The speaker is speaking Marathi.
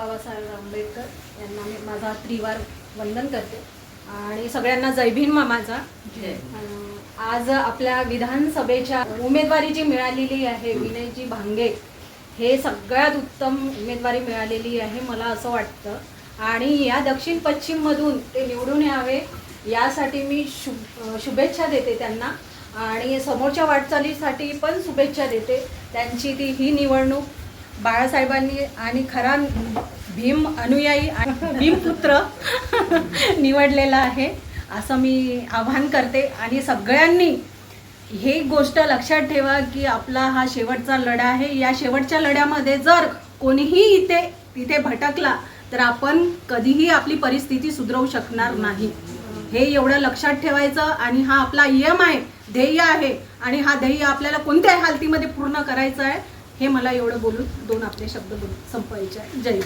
बाबासाहेब आंबेडकर यांना मी माझा त्रिवार वंदन करते. आणि सगळ्यांना जय भीम मामाचा. आज आपल्या विधानसभेच्या उमेदवारी जी मिळालेली आहे विनयजी भांगे. हे सगळ्यात उत्तम उमेदवारी मिळालेली आहे मला असं वाटतं. आणि या दक्षिण पश्चिममधून ते निवडून यावे यासाठी मी शुभ अं, शुभेच्छा देते त्यांना. आणि समोरच्या वाटचालीसाठी पण शुभेच्छा देते. त्यांची ती ही निवडणूक बाळासाहेबांनी आणि खरा भीम अनुयायी आणि भीमपुत्र निवडलेला आहे असं मी आव्हान करते. आणि सगळ्यांनी हे गोष्ट लक्षात ठेवा की आपला हा शेवटचा लढा आहे. या शेवटच्या लढ्यामध्ये जर कोणीही इथे तिथे भटकला तर आपण कधीही आपली परिस्थिती सुधरवू शकणार नाही. हे एवढं लक्षात ठेवायचं आणि हा आपला यम आहे ध्येय आहे. आणि हा ध्येय आपल्याला कोणत्याही हालतीमध्ये पूर्ण करायचं आहे. हे मला एवढं बोलून दोन आपले शब्द बोलून संपवायचे आहे. जय